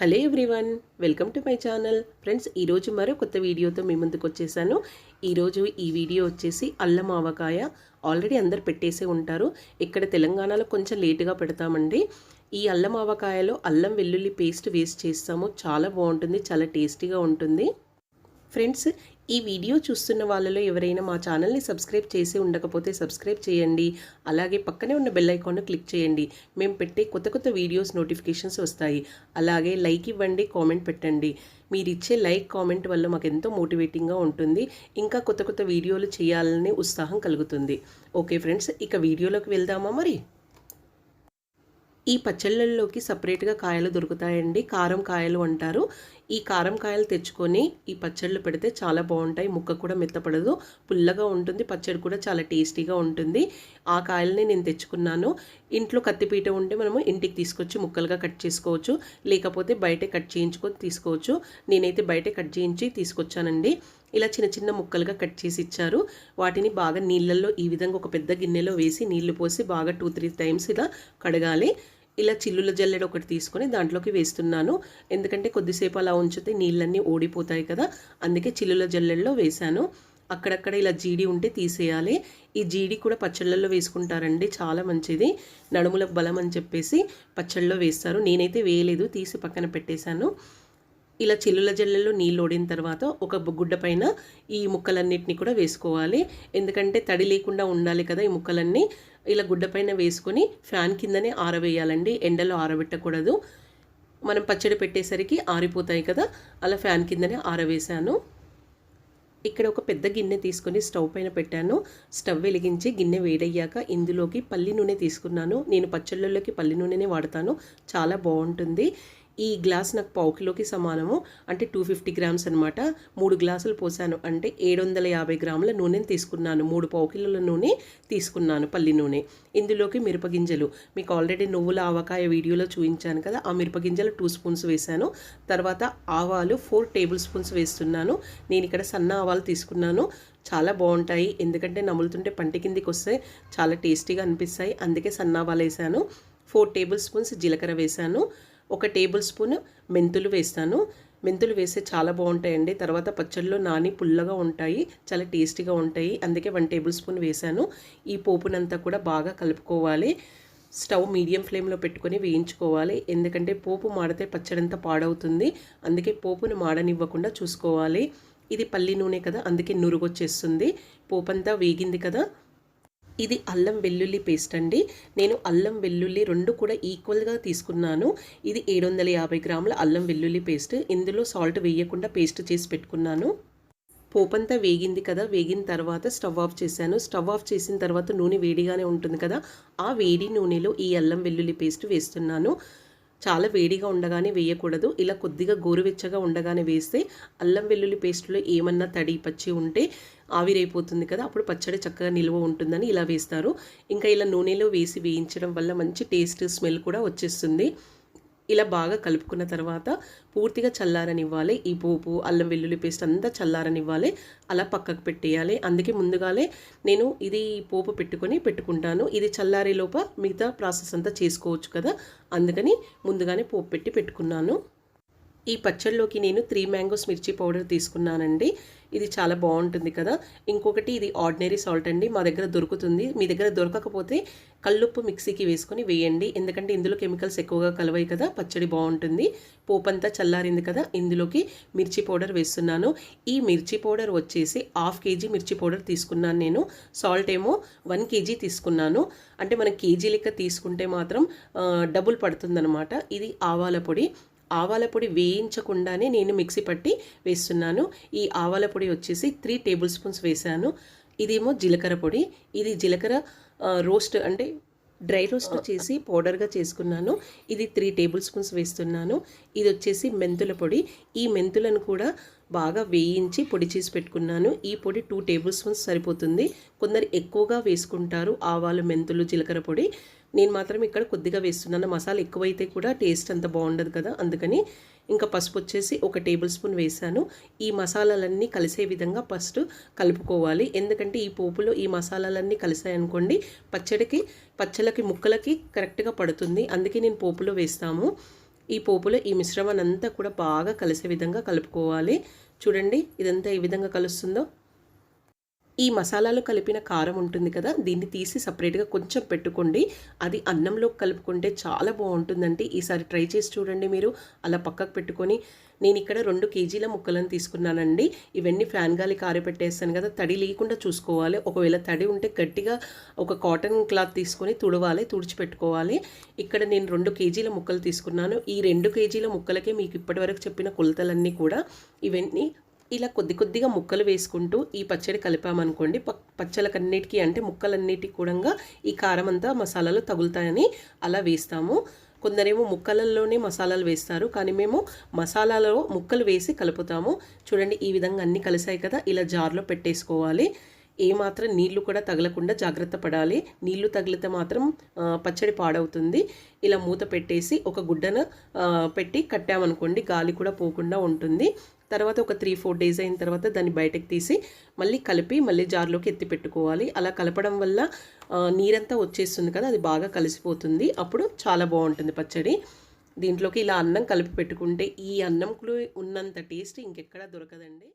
Hello everyone welcome to my channel. Friends ఈరోజు మరో కొత్త వీడియోతో మీ ముందుకు వచ్చేసాను. ఈరోజు ఈ వీడియో వచ్చేసి అల్లం ఆవకాయ. ఆల్రెడీ అందరు పెట్టేసే ఉంటారు. ఇక్కడ తెలంగాణలో కొంచెం లేటుగా పెడతామండి. ఈ అల్లం ఆవకాయలో అల్లం వెల్లుల్లి పేస్ట్ వేస్ట్ చేస్తాము. చాలా బాగుంటుంది చాలా టేస్టీగా ఉంటుంది. ఫ్రెండ్స్ ఈ వీడియో చూస్తున్న వాళ్ళలో ఎవరైనా మా ఛానల్ని సబ్స్క్రైబ్ చేసి ఉండకపోతే సబ్స్క్రైబ్ చేయండి. అలాగే పక్కనే ఉన్న బెల్ ఐకాన్ను క్లిక్ చేయండి. మేము పెట్టే కొత్త కొత్త వీడియోస్ నోటిఫికేషన్స్ వస్తాయి. అలాగే లైక్ ఇవ్వండి కామెంట్ పెట్టండి. మీరు ఇచ్చే లైక్ కామెంట్ వల్ల మాకు ఎంతో మోటివేటింగ్గా ఉంటుంది. ఇంకా కొత్త కొత్త వీడియోలు చేయాలనే ఉత్సాహం కలుగుతుంది. ఓకే ఫ్రెండ్స్ ఇక వీడియోలోకి వెళ్దామా మరి? ఈ పచ్చళ్ళల్లోకి సపరేట్గా కాయలు దొరుకుతాయండి. కారం కాయలు అంటారు. ఈ కారం కాయలు తెచ్చుకొని ఈ పచ్చళ్ళు పెడితే చాలా బాగుంటాయి. ముక్క కూడా మెత్తపడదు. పుల్లగా ఉంటుంది. పచ్చడి కూడా చాలా టేస్టీగా ఉంటుంది. ఆ కాయలని నేను తెచ్చుకున్నాను. ఇంట్లో కత్తిపీట ఉంటే మనము ఇంటికి తీసుకొచ్చి ముక్కలుగా కట్ చేసుకోవచ్చు. లేకపోతే బయటే కట్ చేయించుకొని తీసుకోవచ్చు. నేనైతే బయటే కట్ చేయించి తీసుకొచ్చానండి. ఇలా చిన్న చిన్న ముక్కలుగా కట్ చేసి ఇచ్చారు. వాటిని బాగా నీళ్ళల్లో ఈ విధంగా ఒక పెద్ద గిన్నెలో వేసి నీళ్ళు పోసి బాగా టూ త్రీ టైమ్స్ ఇలా కడగాలి. ఇలా చిల్లుల జల్లెడ ఒకటి తీసుకొని దాంట్లోకి వేస్తున్నాను. ఎందుకంటే కొద్దిసేపు అలా ఉంచితే నీళ్ళన్నీ ఓడిపోతాయి కదా. అందుకే చిల్లుల జల్లెడలో వేశాను. అక్కడక్కడ ఇలా జీడి ఉంటే తీసేయాలి. ఈ జీడి కూడా పచ్చళ్ళల్లో వేసుకుంటారండి. చాలా మంచిది. నడుములకు బలం అని చెప్పేసి పచ్చళ్ళలో వేస్తారు. నేనైతే వేయలేదు. తీసి పక్కన పెట్టేశాను. ఇలా చిల్లుల జల్లెల్లో నీళ్ళు ఓడిన తర్వాత ఒక గుడ్డ పైన ఈ ముక్కలన్నిటిని కూడా వేసుకోవాలి. ఎందుకంటే తడి లేకుండా ఉండాలి కదా ఈ ముక్కలన్నీ. ఇలా గుడ్డ పైన వేసుకొని ఫ్యాన్ కిందనే ఆరవేయాలండి. ఎండలో ఆరబెట్టకూడదు. మనం పచ్చడి పెట్టేసరికి ఆరిపోతాయి కదా అలా ఫ్యాన్ కిందనే ఆరవేశాను. ఇక్కడ ఒక పెద్ద గిన్నె తీసుకొని స్టవ్ పైన పెట్టాను. స్టవ్ వెలిగించి గిన్నె వేడయ్యాక ఇందులోకి పల్లి నూనె తీసుకున్నాను. నేను పచ్చళ్ళలోకి పల్లి నూనెనే వాడతాను. చాలా బాగుంటుంది. ఈ గ్లాస్ నాకు పావు కిలోకి సమానము. అంటే టూ ఫిఫ్టీ గ్రామ్స్ అనమాట మూడు గ్లాసులు పోసాను. అంటే ఏడు వందల యాభై గ్రాముల నూనెని తీసుకున్నాను. మూడు పావు కిలోల నూనె తీసుకున్నాను పల్లి నూనె. ఇందులోకి మిరపగింజలు. మీకు ఆల్రెడీ నువ్వుల ఆవకాయ వీడియోలో చూపించాను కదా. ఆ మిరపగింజలు టూ స్పూన్స్ వేశాను తర్వాత ఆవాలు ఫోర్ టేబుల్ స్పూన్స్ వేస్తున్నాను. నేను ఇక్కడ సన్న ఆవాలు తీసుకున్నాను. చాలా బాగుంటాయి. ఎందుకంటే నములుతుంటే పంట కిందికి వస్తే చాలా టేస్టీగా అనిపిస్తాయి. అందుకే సన్నావాలు వేసాను. ఫోర్ టేబుల్ స్పూన్స్ జీలకర్ర వేశాను ఒక టేబుల్ స్పూన్ మెంతులు వేస్తాను. మెంతులు వేస్తే చాలా బాగుంటాయండి. తర్వాత పచ్చళ్ళు నాని పుల్లగా ఉంటాయి చాలా టేస్టీగా ఉంటాయి. అందుకే వన్ టేబుల్ స్పూన్ వేశాను. ఈ పోపునంతా కూడా బాగా కలుపుకోవాలి. స్టవ్ మీడియం ఫ్లేమ్లో పెట్టుకొని వేయించుకోవాలి. ఎందుకంటే పోపు మాడితే పచ్చడంతా పాడవుతుంది. అందుకే పోపును మాడనివ్వకుండా చూసుకోవాలి. ఇది పల్లి నూనె కదా అందుకే నురుగొచ్చేస్తుంది. పోపంతా వేగింది కదా. ఇది అల్లం వెల్లుల్లి పేస్ట్ అండి. నేను అల్లం వెల్లుల్లి రెండు కూడా ఈక్వల్గా తీసుకున్నాను. ఇది ఏడు వందల యాభై గ్రాముల అల్లం వెల్లుల్లి పేస్ట్. ఇందులో సాల్ట్ వేయకుండా పేస్ట్ చేసి పెట్టుకున్నాను. పోపంతా వేగింది కదా. వేగిన తర్వాత స్టవ్ ఆఫ్ చేశాను. స్టవ్ ఆఫ్ చేసిన తర్వాత నూనె వేడిగానే ఉంటుంది కదా. ఆ వేడి నూనెలో ఈ అల్లం వెల్లుల్లి పేస్ట్ వేస్తున్నాను. చాలా వేడిగా ఉండగానే వేయకూడదు. ఇలా కొద్దిగా గోరువెచ్చగా ఉండగానే వేస్తే అల్లం వెల్లుల్లి పేస్ట్లో ఏమన్నా తడి పచ్చి ఉంటే ఆవిరైపోతుంది కదా అప్పుడు పచ్చడి చక్కగా నిల్వ ఉంటుందని ఇలా వేస్తారు. ఇంకా ఇలా నూనెలో వేసి వేయించడం వల్ల మంచి టేస్ట్ స్మెల్ కూడా వచ్చేస్తుంది. ఇలా బాగా కలుపుకున్న తర్వాత పూర్తిగా చల్లారనివ్వాలి. ఈ పోపు అల్లం వెల్లుల్లి పేస్ట్ అంతా చల్లారనివ్వాలి. అలా పక్కకు పెట్టేయాలి. అందుకే ముందుగానే నేను ఇది పోపు పెట్టుకొని పెట్టుకుంటాను. ఇది చల్లారే లోప మిగతా ప్రాసెస్ అంతా చేసుకోవచ్చు కదా. అందుకని ముందుగానే పోపు పెట్టి పెట్టుకున్నాను. ఈ పచ్చళ్ళలోకి నేను త్రీ మ్యాంగోస్ మిర్చి పౌడర్ తీసుకున్నానండి. ఇది చాలా బాగుంటుంది కదా. ఇంకొకటి ఇది ఆర్డినరీ సాల్ట్ అండి. మా దగ్గర దొరుకుతుంది. మీ దగ్గర దొరకకపోతే కల్లుప్పు మిక్సీకి వేసుకొని వేయండి. ఎందుకంటే ఇందులో కెమికల్స్ ఎక్కువగా కలవాయి కదా. పచ్చడి బాగుంటుంది. పోపంతా చల్లారింది కదా. ఇందులోకి మిర్చి పౌడర్ వేస్తున్నాను. ఈ మిర్చి పౌడర్ వచ్చేసి హాఫ్ కేజీ మిర్చి పౌడర్ తీసుకున్నాను నేను. సాల్ట్ ఏమో వన్ కేజీ తీసుకున్నాను. అంటే మనం కేజీ లెక్క తీసుకుంటే మాత్రం డబుల్ పడుతుందనమాట ఇది ఆవాల పొడి. ఆవాల పొడి వేయించకుండానే నేను మిక్సీ పట్టి వేస్తున్నాను. ఈ ఆవాల పొడి వచ్చేసి త్రీ టేబుల్ స్పూన్స్ వేసాను ఇదేమో జీలకర్ర పొడి. ఇది జీలకర్ర రోస్ట్ అంటే డ్రై రోస్ట్ చేసి పౌడర్గా చేసుకున్నాను. ఇది త్రీ టేబుల్ స్పూన్స్ వేస్తున్నాను. ఇది వచ్చేసి మెంతుల పొడి. ఈ మెంతులను కూడా బాగా వేయించి పొడి చేసి పెట్టుకున్నాను. ఈ పొడి టూ టేబుల్ స్పూన్స్ సరిపోతుంది. కొందరు ఎక్కువగా వేసుకుంటారు ఆవాలు మెంతులు జీలకర్ర పొడి. నేను మాత్రం ఇక్కడ కొద్దిగా వేస్తున్నాను. మసాలా ఎక్కువైతే కూడా టేస్ట్ అంత బాగుండదు కదా. అందుకని ఇంకా పసుపు వచ్చేసి ఒక టేబుల్ స్పూన్ వేసాను ఈ మసాలాలన్నీ కలిసే విధంగా ఫస్ట్ కలుపుకోవాలి. ఎందుకంటే ఈ పోపులో ఈ మసాలాలన్నీ కలిసాయనుకోండి పచ్చడికి పచ్చళ్ళకి ముక్కలకి కరెక్ట్గా పడుతుంది. అందుకే నేను పోపులో వేస్తాము. ఈ పోపులో ఈ మిశ్రమాన్ని అంతా కూడా బాగా కలిసే విధంగా కలుపుకోవాలి. చూడండి ఇదంతా ఏ విధంగా కలుస్తుందో. ఈ మసాలాలో కలిపిన కారం ఉంటుంది కదా దీన్ని తీసి సపరేట్గా కొంచెం పెట్టుకోండి. అది అన్నంలో కలుపుకుంటే చాలా బాగుంటుందండి. ఈసారి ట్రై చేసి చూడండి మీరు. అలా పక్కకు పెట్టుకొని నేను ఇక్కడ రెండు కేజీల ముక్కలను తీసుకున్నానండి. ఇవన్నీ ఫ్యాన్ గాలి కారపెట్టేస్తాను కదా తడి లేకుండా చూసుకోవాలి. ఒకవేళ తడి ఉంటే గట్టిగా ఒక కాటన్ క్లాత్ తీసుకొని తుడవాలి తుడిచిపెట్టుకోవాలి. ఇక్కడ నేను రెండు కేజీల ముక్కలు తీసుకున్నాను. ఈ రెండు కేజీల ముక్కలకే మీకు ఇప్పటివరకు చెప్పిన కొలతలన్నీ కూడా ఇవన్నీ ఇలా కొద్ది కొద్దిగా ముక్కలు వేసుకుంటూ ఈ పచ్చడి కలిపామనుకోండి ప పచ్చలకన్నిటికీ అంటే ముక్కలన్నిటికీ కూడా ఈ కారం అంతా మసాలాలు తగులుతాయని అలా వేస్తాము. కొందరేమో ముక్కలలోనే మసాలాలు వేస్తారు కానీ మేము మసాలాలో ముక్కలు వేసి కలుపుతాము. చూడండి ఈ విధంగా అన్నీ కలిసాయి కదా ఇలా జార్లో పెట్టేసుకోవాలి. ఏమాత్రం నీళ్ళు కూడా తగలకుండా జాగ్రత్త పడాలి. నీళ్ళు తగిలితే మాత్రం పచ్చడి పాడవుతుంది. ఇలా మూత పెట్టేసి ఒక గుడ్డను పెట్టి కట్టామనుకోండి గాలి కూడా పోకుండా ఉంటుంది. తర్వాత ఒక త్రీ ఫోర్ డేస్ అయిన తర్వాత దాన్ని బయటకు తీసి మళ్ళీ కలిపి మళ్ళీ జార్లోకి ఎత్తి పెట్టుకోవాలి. అలా కలపడం వల్ల నీరంతా వచ్చేస్తుంది కదా అది బాగా కలిసిపోతుంది. అప్పుడు చాలా బాగుంటుంది పచ్చడి. దీంట్లోకి ఇలా అన్నం కలిపి పెట్టుకుంటే ఈ అన్నంకు ఉన్నంత టేస్ట్ ఇంకెక్కడా దొరకదండి.